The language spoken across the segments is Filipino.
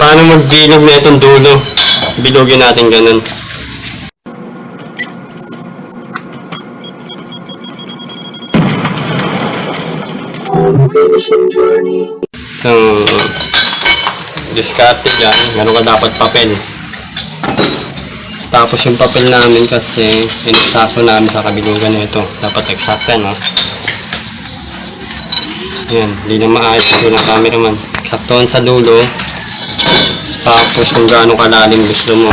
Paano magbilog na itong dulo? Bilogin natin ganun. So, discarte dyan. Meron ka dapat papel. Tapos yung papel namin kasi inisakto namin sa kabilugan na ito. Dapat yan, no? Yan, hindi na maayos yung cameraman. Saktuhan sa dulo. Tapos kung gaano kalalim gusto mo.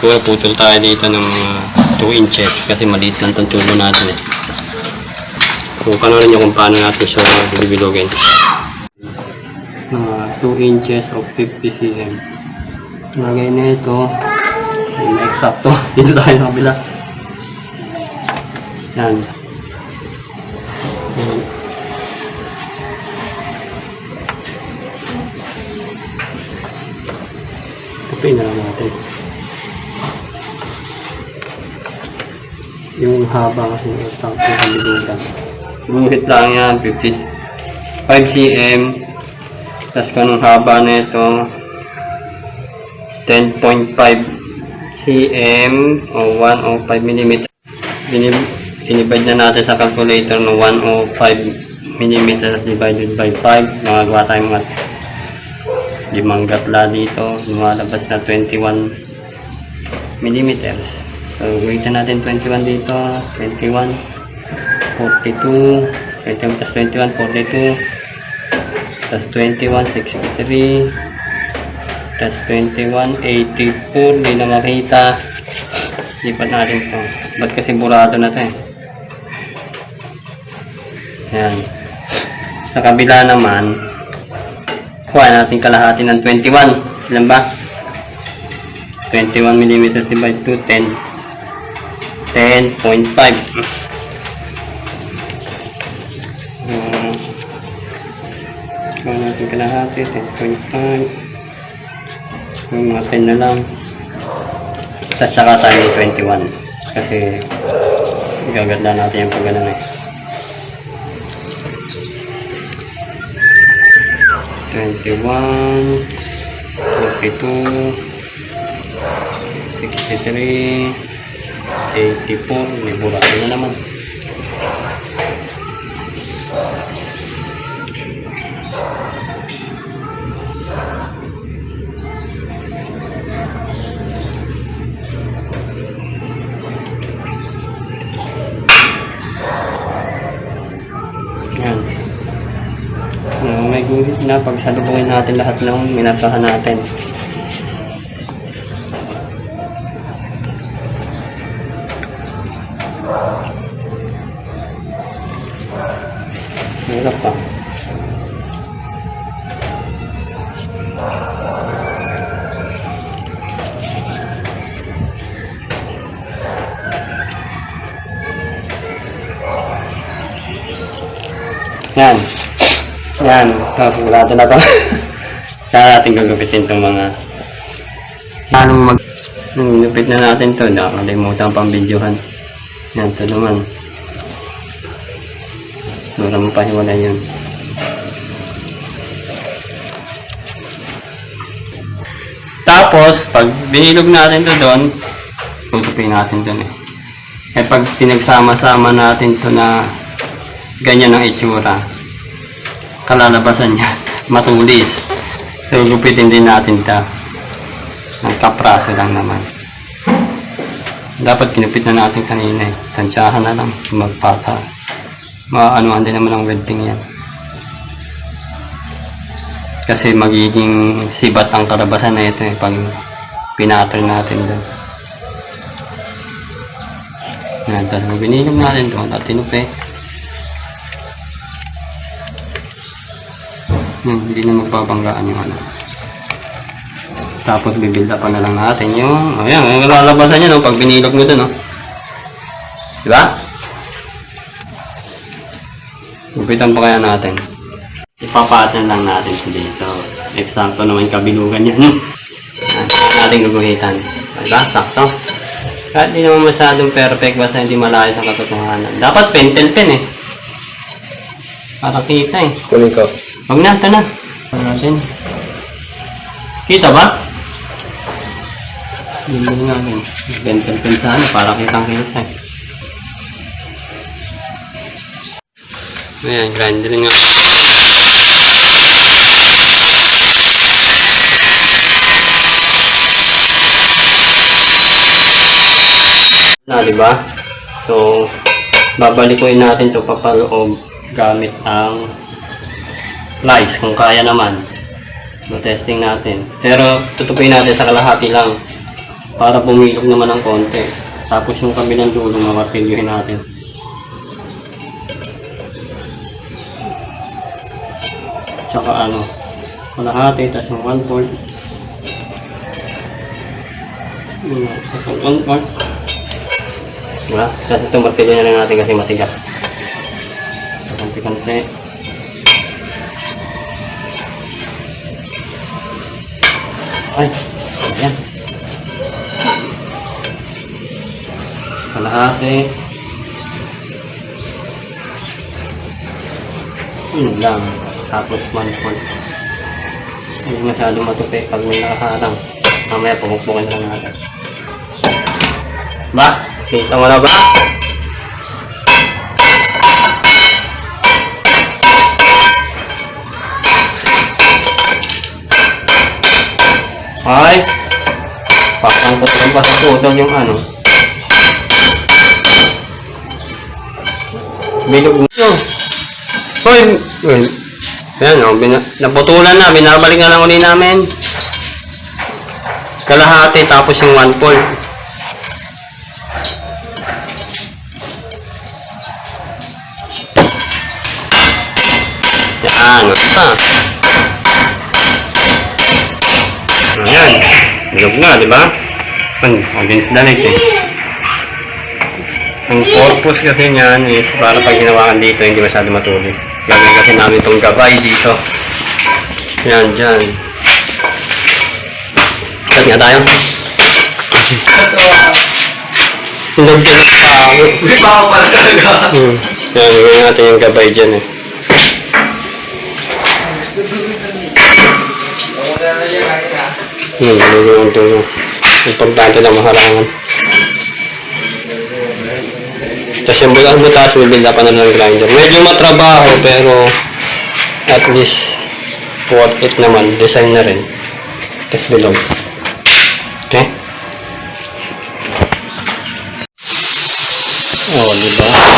Kuya, putol tayo dito ng mga 2 inches kasi maliit lang itong tulo natin eh. Kung panoorin nyo kung paano natin siya bibilogin. Mga 2 inches of 50 cm. Lagay na ito. Yung eksakto. Dito tayo sa kabila. Yan. Yan. Haba kasi ng eksakto sa bilugan. Guhit lang yan, 55 cm. Tapos kanong haba na ito, 10.5 cm o 105 mm. Binib binibad na natin sa calculator ng 105 mm divided by 5. Magagawa tayo mga limang gatla dito. Lumalabas na 21 mm. So, na natin 21 dito. 21, 42, 21 plus 21, 42. Plus 21, 63. Plus 21, 84. Hindi na makita. Lipat natin to. Ba't kasi burado na to eh? Yan. Sa kabila naman, kuha natin kalahati ng 21. Ilan ba? 21 mm divided to 10. 10.5. Uh, kuha natin kalahati, 10.5. Yung mga 10 na lang. Sa saka tayo ng 21. Kasi gaganda natin yung pag ganun eh. 21 42 63 84 may burato na naman na pag salubungin natin lahat ng minasahan natin. Hirap pa. Yan. Yan. Sigurado na to. Kaya natin gagupitin itong mga... Paano mag... Nung lupit na natin to, nakalimutan pang videohan. Yan, ito naman. Wala mo pa hiwalay yun. Tapos, pag binilog natin to doon, tutupin natin doon eh. Eh pag pinagsama-sama natin to na ganyan ang itsura, kalalabasan niya, matulis. So, gupitin din natin ta. Ng kapraso lang naman. Dapat kinupit na natin kanina eh. Tansyahan na lang, magpata. Maanuhan din naman ang welding yan. Kasi magiging sibat ang kalabasan na ito eh, pag pinatol natin doon. Yan, dahil binilog natin doon at tinupi. Yan, hindi na magbabanggaan yung ano. Tapos bibilda pa na lang natin yung, ayan, yung lalabasan niya no, pag binilog mo doon no. Diba? Gupitan pa kaya natin. Ipapatan lang natin ito dito. Eksakto naman kabilugan yan. Hmm. Ating guguhitan. Diba? Sakto. Kahit di naman masyadong perfect basta hindi malayo sa katotohanan. Dapat pentel pen eh. Para kita eh. Kunin ko. Huwag na, ito na. Natin? Kita ba? Hindi nga yun. Bentel-pen sa ano, para kitang kita eh. Ayan, grinder nga. Na, di ba? So, babalikuin natin to papaloob gamit ang slice kung kaya naman. So, testing natin. Pero, tutupin natin sa kalahati lang para bumilog naman ng konti. Tapos yung kabilang dulo, mamartilyuhin natin. Tsaka ano, kalahati, tapos yung one fourth. Hmm, Tapos one fourth. Diba? Kasi ito martilyo na lang natin kasi matigas. So, konti-konti. Ay, ayan. Kalahati. Yun lang. Tapos point. Hindi masyadong matupi pag may nakaharang. Mamaya pumukpukin lang natin. Ba? Kita mo na ba? Ay! Parang kutol pa sa putol yung ano. Bilog mo. Hoy! Hoy! Ayan o, bina- naputulan na, binabalik na lang uli namin. Kalahati tapos yung one fourth. Yan, basta. Ayan, bilog na, di ba? Ang against the light eh. Ang purpose kasi niyan is para pag ginawakan dito, hindi masyado matulis. Lagyan kasi namin itong gabay dito. Yan, dyan. Cut nga tayo. Hinog din ang tao. May bawa pala talaga. Hmm. Yan, gawin natin yung gabay dyan eh. Na na. Hmm, gawin yung tulo. Importante na maharangan. Tapos yung butas-butas, bibilda pa na ng grinder. Medyo matrabaho, pero at least worth it naman. Design na rin. Tapos bilog. Okay? Oh, di ba?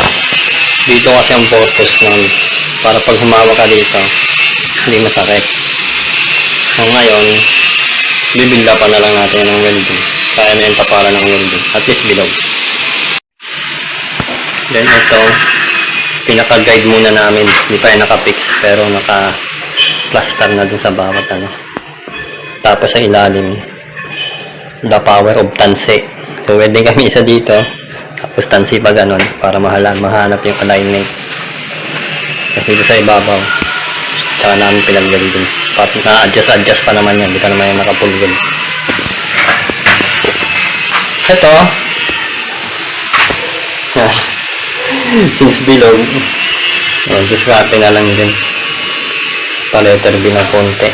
Dito kasi ang purpose nun. Para pag humawa ka dito, hindi masakit. So ngayon, bibilda pa na lang natin ng welding. Kaya na yung tapala ng welding. At least bilog. Then ito, pinaka-guide muna namin. Hindi pa yung naka-fix, pero naka-plaster na dun sa bawat ano. Tapos sa ilalim, the power of tansi. So, welding kami isa dito. Tapos tansi pa ganon, para mahalan, mahanap yung alignment. Kasi dito sa ibabaw, tsaka namin pinag-welding. Pat na-adjust-adjust pa naman yan, hindi ka naman yung nakapulgod. Ito, ah, since bilog, oh, discarte na lang din. Pa-letter B ng konti.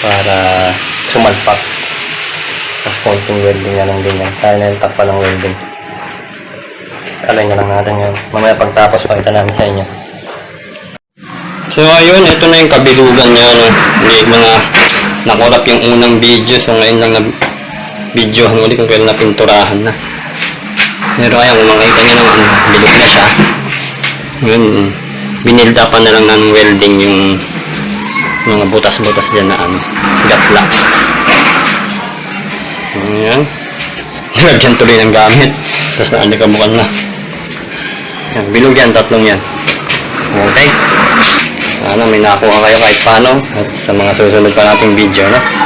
Para sumalpak. Tapos konting welding na lang din yan. Kaya na yung takpa ng welding. Alay na lang natin yan. Mamaya pagtapos, pakita namin sa inyo. So ayun, ito na yung kabilugan niya. No? Hindi mga nakurap yung unang video. So ngayon lang na video ulit kung kailan na pinturahan na. Pero ayan, kung makita nyo naman, bilog na siya. Yun, binilda pa na lang ng welding yung mga butas-butas dyan na ano, gatla. Ayan. Lagyan tuloy ng gamit. Tapos naanagabukan na. Yan, bilog yan, tatlong yan. Okay. Sana may nakuha kayo kahit paano at sa mga susunod pa nating video, no?